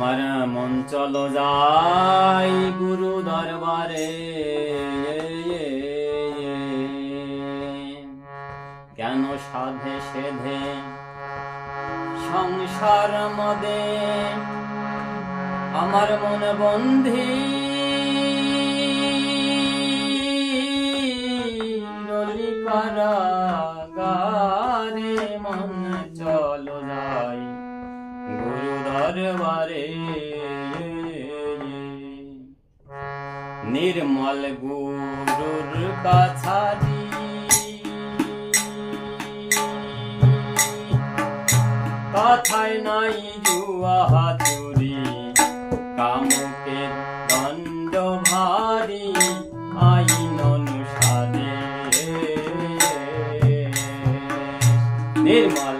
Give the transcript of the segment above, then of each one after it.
আমার মন চল যাই গুরু দরবারে। জ্ঞান সাধে সেধে সংসার মদে? আমার মন বন্ধী নির্মল গুরুর কাছারি কথায় নাই জুয়া চুরি কামুকের দণ্ড ভারী আইন অনুসারে নির্মল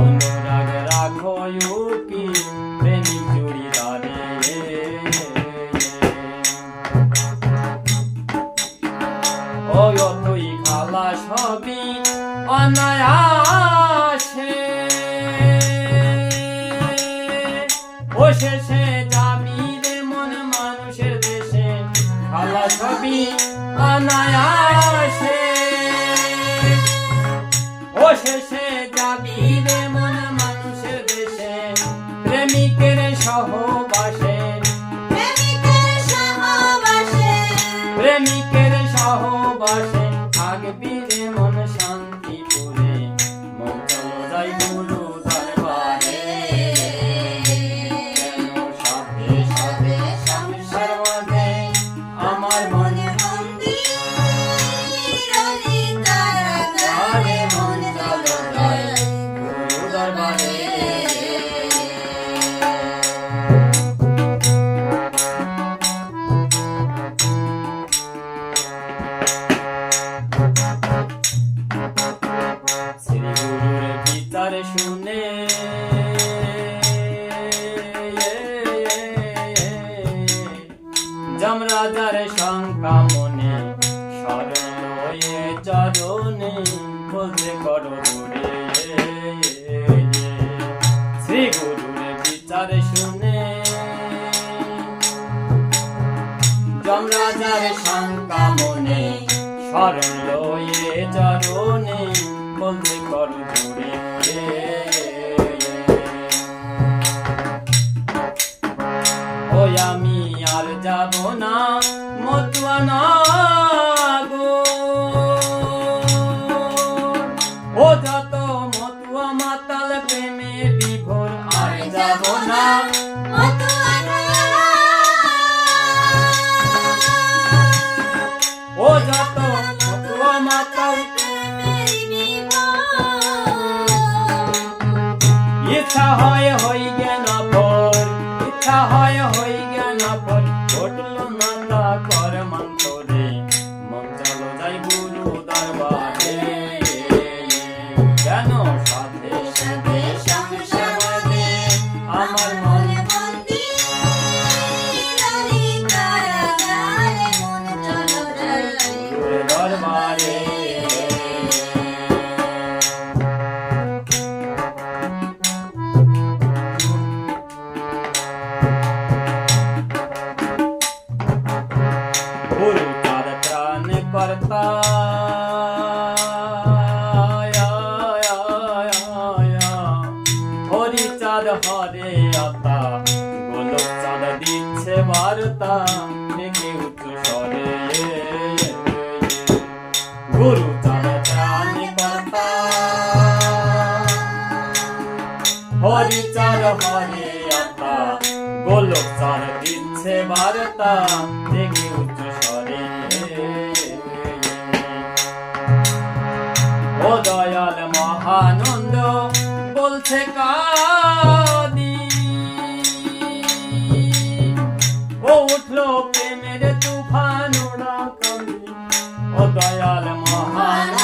অনুরাগ রাখো কি প্রেমিক জুড়িদারে ও তুই খালা সবই অনায়াসে। বসেছে শেষে মন মানুষের দেশে, খালা সবই অনায়াসে। ও শেষে প্রেমিকের সহবাসে আমার শুনে যমরাজার শঙ্কা মনে সরয়ে চরণে বলতে করো শ্রী গুরুর বিচার শুনে যমরাজার শঙ্কা মনে শরণ লয়ে চরণে। ইচ্ছা হয় হয় గురు తన ప్రాణి হরি চার হরে আতা গোলক চার দিচ্ছে বার্তা দেখি উচ্চ স্বরে ও দয়াল মহানন্দ, বলছে কার? দয়াল মহান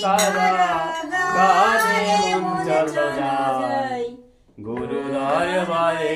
সারা কাজে মন চলো যায় গুরু দরবারে